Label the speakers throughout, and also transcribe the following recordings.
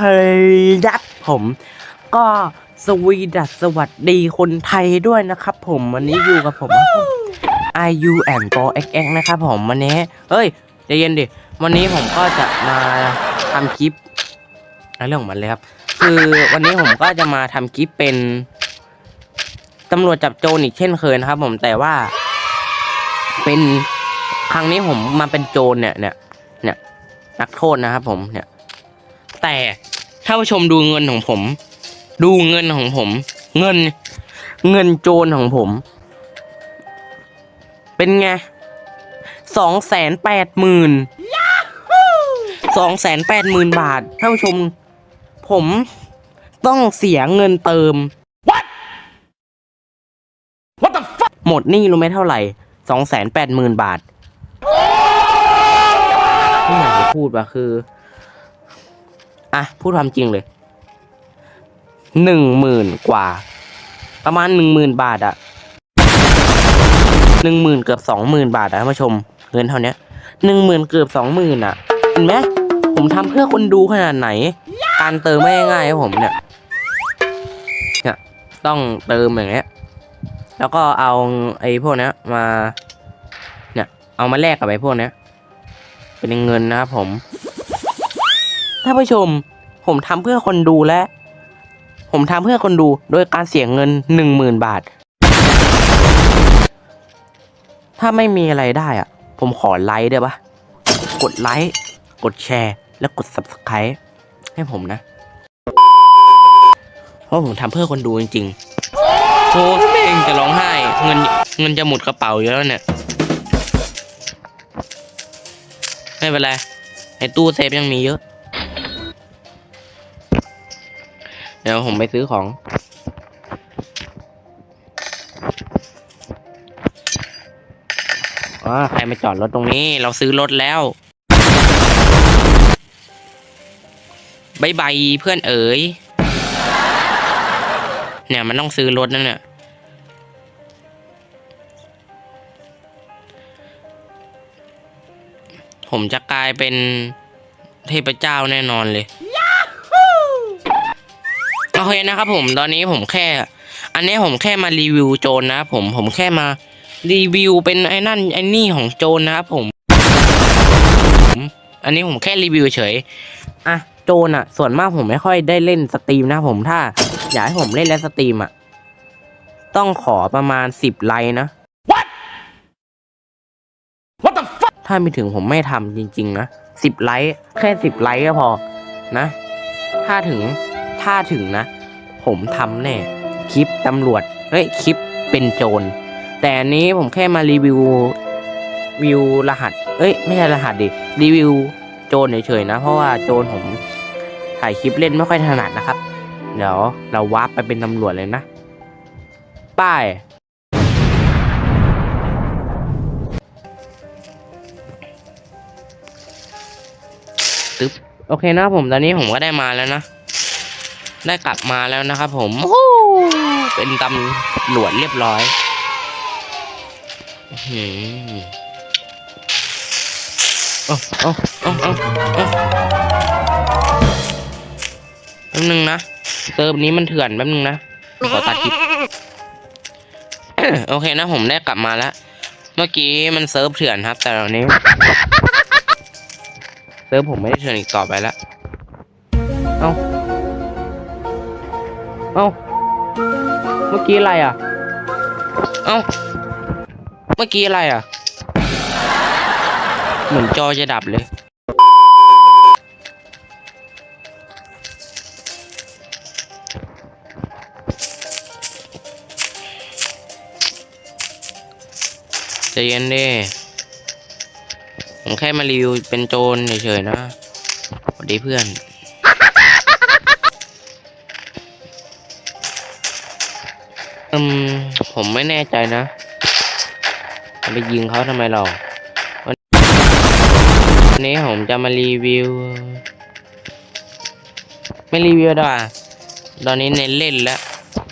Speaker 1: ครับผม ก็สวีดัสสวัสดีคนไทยด้วยนะครับผมวันนี้อยู่กับผม IU and Pro XX นะครับผมวันนี้ เฮ้ยใจเย็นดิ วันนี้ผมก็จะมาทำคลิปเอาเรื่องของมันเลยครับ คือวันนี้ผมก็จะมาทำคลิปเป็นตำรวจจับโจรอีกเช่นเคยนะครับ ผมแต่ว่า เป็นครั้งนี้ผมมาเป็นโจรเนี่ยเนี่ยเนี่ยนักโทษนะครับผมเนี่ย แต่ถ้าผู้ชมดูเงินของผม ดูเงินของผม เงิน เงินโจรของผม เป็นไงสองแสนแปดหมื่นสองแสนแปดหมื่นบาทท่านผู้ชม ผมต้องเสียเงินเติม
Speaker 2: What the fuck
Speaker 1: หมดหนี่รู้ไหมเท่าไหร่สองแสนแปดหมื่นบาทไม่อยากจะพูดว่าคือ อะพูดความจริงเลยหนึ่งหมื่นกว่า ประมาณหนึ่งหมื่นบาทอะหนึ่งหมื่นเกือบสองหมื่นบาทอะท่านผู้ชมเงินเท่านี้หนึ่งหมื่นเกือบสองหมื่นอะเห็นไหมผมทำเพื่อคนดูขนาดไหน การเติมไม่ง่ายครับผมเนี่ยเนี่ยต้องเติมอย่างเงี้ยแล้วก็เอาไอ้พวกเนี้ยมา เนี่ย เอามาแลกกับไอ้พวกเนี้ยเป็นเงินนะครับผม ท่านผู้ชม ผมทำเพื่อคนดูและ ผมทำเพื่อคนดูโดยการเสียเงินหนึ่งหมื่นบาท ถ้าไม่มีอะไรได้อะผมขอไลค์ได้ปะกดไลค์กดแชร์แล้วกด subscribe ให้ผมนะ เพราะผมทำเพื่อคนดูจริงๆโอ้แม่งจะร้องไห้ เงินเงินจะหมดกระเป๋าอยู่แล้วเนี่ย ไม่เป็นไรในตู้เซฟยังมีเยอะ เดี๋ยวผมไปซื้อของ อ๋อ ใครมาจอดรถตรงนี้ เราซื้อรถแล้วบายบายเพื่อนเอ๋ย เนี่ยมันต้องซื้อรถนั่นเนี่ย ผมจะกลายเป็นเทพเจ้าแน่นอนเลย โอเคนะครับผมตอนนี้ผมแค่ อันนี้ผมแค่มารีวิวโจรนะครับผมผมแค่มารีวิวเป็นไอ้นั่นไอ้นี่ของโจรนะครับผมผม อันนี้ผมแค่รีวิวเฉยอะโจรอะ ส่วนมากผมไม่ค่อยได้เล่นสตรีมนะครับผมถ้า อยากให้ผมเล่นแล้วสตรีมอะต้องขอประมาณสิบไลค์นะ
Speaker 2: What What the fuck
Speaker 1: ถ้าไม่ถึงผมไม่ทำจริง ๆ นะสิบไลค์แค่สิบไลค์ก็พอนะ ถ้าถึง ถ้าถึงนะ ผมทำแน่คลิปตำรวจเฮ้ยคลิปเป็นโจร แต่อันนี้ผมแค่มารีวิววิวรหัส เอ้ย ไม่ใช่รหัสดิรีวิวโจรเฉยๆนะ เพราะว่าโจรผมถ่ายคลิปเล่นไม่ค่อยถนัดนะครับ เดี๋ยวเราวาร์ปไปเป็นตำรวจเลยนะ ป้าย ตึ๊บ โอเคนะผมตอนนี้ผมก็ได้มาแล้วนะ ได้กลับมาแล้วนะครับผมโอ้โหเป็นตำรวจเรียบร้อยอื้อหือเอาเอาเอาเอาเอาแป๊บนึงนะเซิร์ฟนี้มันเถื่อนแป๊บนึงนะขอตัดคลิปโอเคนะผมได้กลับมาแล้ว เมื่อกี้มันเซิร์ฟเถื่อนครับ แต่ตอนนี้ เซิร์ฟผมไม่ได้เถื่อนอีกต่อไปแล้ว เอา เอ้า เมื่อกี้อะไรอะ เอ้า เมื่อกี้อะไรอะ เหมือนจอจะดับเลย ใจเย็นดิผมแค่มารีวิวเป็นโจรเฉยๆนะสวัสดีเพื่อน อืม ผมไม่แน่ใจนะ ไปยิงเขาทำไมเราวันนี้ผมจะมารีวิว ไม่รีวิวดีกว่าตอนนี้เน้นเล่นแล้ว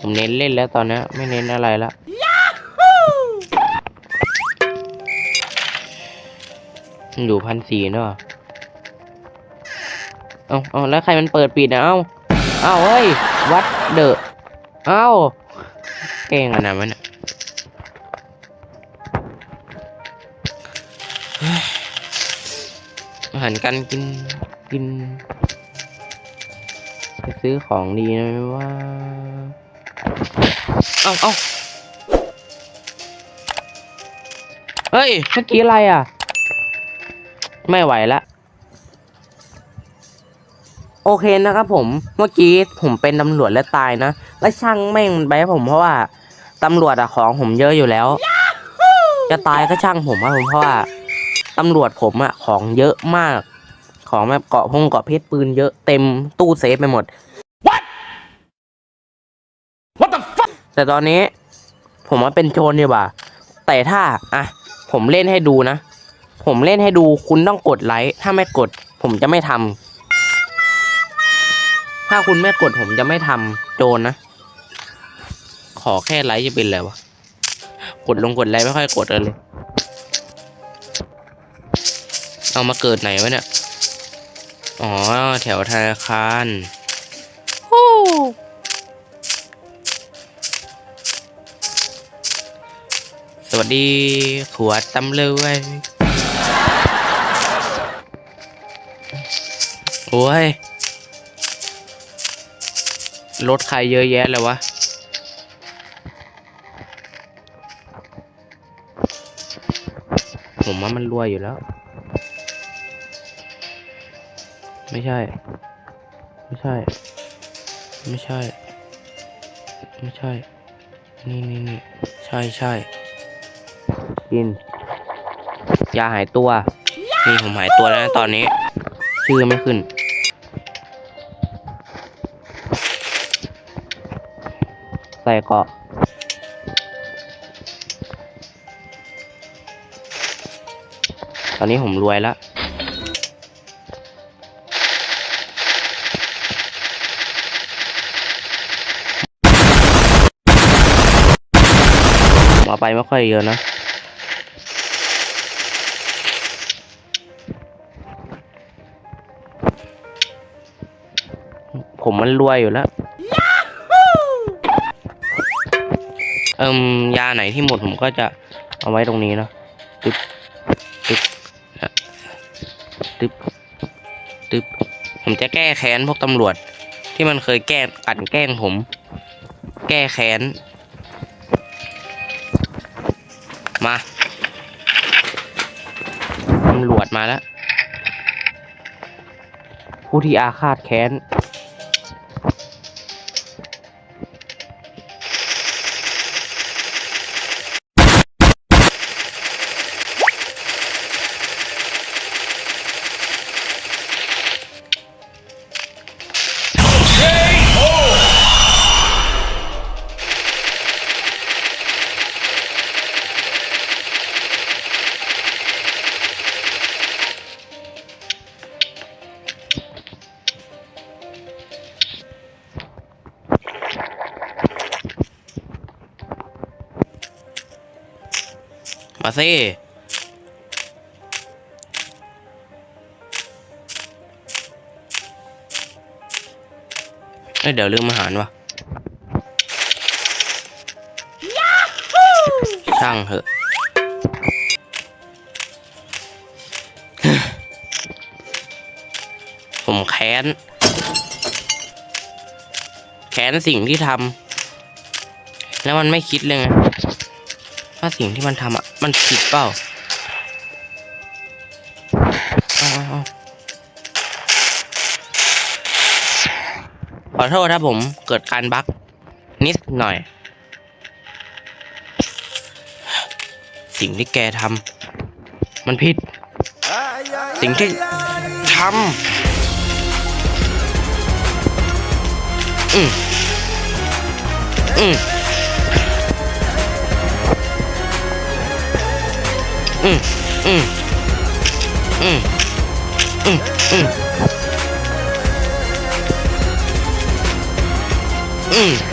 Speaker 1: ผมเน้นเล่นแล้วตอนนี้ไม่เน้นอะไรแล้วอยู่พันสี่เนอะเอาเอาแล้วใครมันเปิดปิดนะเอาเอาเฮ้ย วัดเดอะเอา เก่งอะนะมันอะเฮ้ยอาหารการกินกินไปซื้อของดีนะว่า เอาเอาเฮ้ย เมื่อกี้อะไรอะ ไม่ไหวละ โอเคนะครับผม เมื่อกี้ผมเป็นตำรวจและตายนะ และช่างแม่งไปผมเพราะว่า ตำรวจอะของผมเยอะอยู่แล้ว จะตายก็ช่างผมครับผมเพราะว่าตำรวจผมอะของเยอะมาก ของแบบเกาะพงเกาะเพชรปืนเยอะเต็มตู้เซฟไปหมด
Speaker 2: What the fuck?
Speaker 1: แต่ตอนนี้ ผมว่าเป็นโจรดีกว่า แต่ถ้าอะผมเล่นให้ดูนะ ผมเล่นให้ดูคุณต้องกดไลค์ถ้าไม่กด ผมจะไม่ทำถ้าคุณไม่กดผมจะไม่ทำโจรนะ ขอแค่ไลค์จะเป็นไรวะ กดลงกดไลค์ไม่ค่อยกดเลย เอามาเกิดไหนวะเนี่ย อ๋อ แถวธนาคารโอ้สวัสดีขวดตำเลยโอ้ย รถใครเยอะแยะเลยวะ ผมว่ามันรวยอยู่แล้ว ไม่ใช่ ไม่ใช่ ไม่ใช่ ไม่ใช่ นี่นี่นี่ใช่ใช่กินยาหายตัว นี่ผมหายตัวแล้วนะตอนนี้ ชื่อไม่ขึ้น ใส่เกาะ ตอนนี้ผมรวยแล้วมาไปไม่ค่อยเยอะนะผมมันรวยอยู่แล้ว เอิมยาไหนที่หมดผมก็จะเอาไว้ตรงนี้เนาะตึ๊บตึ๊บฮะ ตึ๊บตึ๊บผมจะแก้แค้นพวกตำรวจ ที่มันเคยแก้กันแกล้งผม แก้แค้น มาตำรวจมาแล้ว ผู้ที่อาฆาตแค้น มาสิเดี๋ยวลืมอาหารวะช่างเหอะผมแค้น แค้นสิ่งที่ทำแล้วมันไม่คิดเลยไงว่าสิ่งที่มันทำอะ มันผิดเปล่าขอโทษถ้าผมเกิดการบั๊กนิดหน่อย สิ่งที่แกทำมันผิด สิ่งที่ทำอืมอืม 응, 응, 응, 응, 응, 응.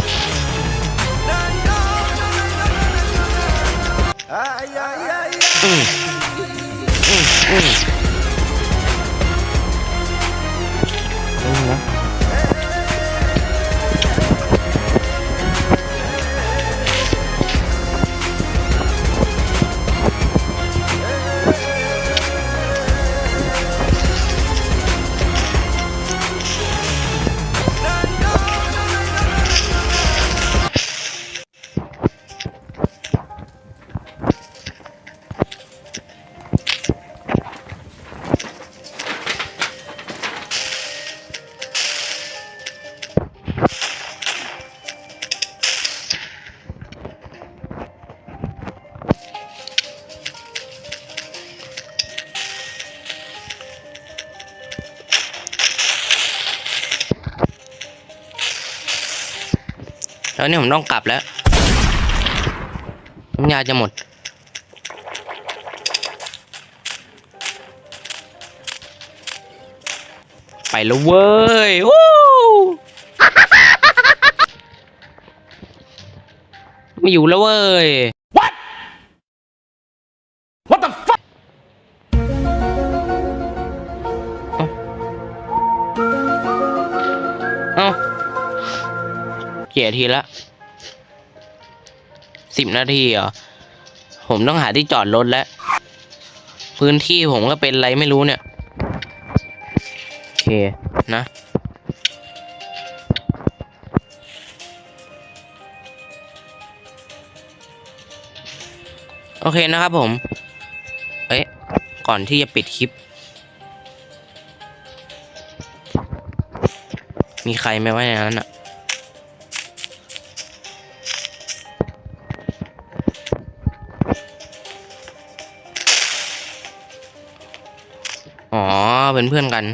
Speaker 1: แล้วเนี่ยผมต้องกลับแล้วน้ำยาจะหมด ไปแล้วเว้ยวู้ไม่อยู่แล้วเว้ย เกี่ยทีละสิบนาทีเหรอผมต้องหาที่จอดรถแล้ว พื้นที่ผมก็เป็นไรไม่รู้เนี่ย โอเค นะ โอเคนะครับผม เอ๊ะ ก่อนที่จะปิดคลิป มีใครไหมว่าในนั้นอะ เป็นเพื่อนกัน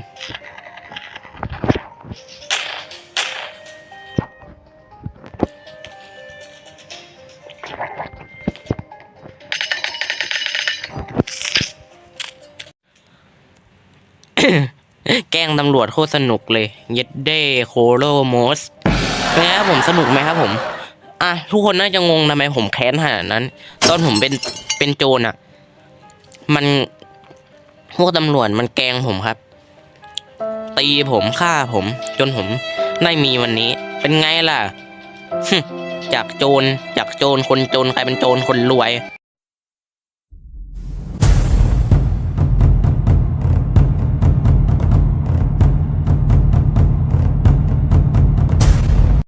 Speaker 1: แกล้งตำรวจโคตรสนุกเลย เย็ดเด้โคโลโมสเป็นไงครับผมสนุกไหมครับผม อะ ทุกคนน่าจะงงทำไมผมแค้นขนาดนั้น ตอนผมเป็นเป็นโจรอะ มัน พวกตำรวจมันแกงผมครับ ตีผมฆ่าผม จนผมได้มีวันนี้ เป็นไงล่ะจากโจรจากโจรคนโจรกลายเป็นโจรคนรวย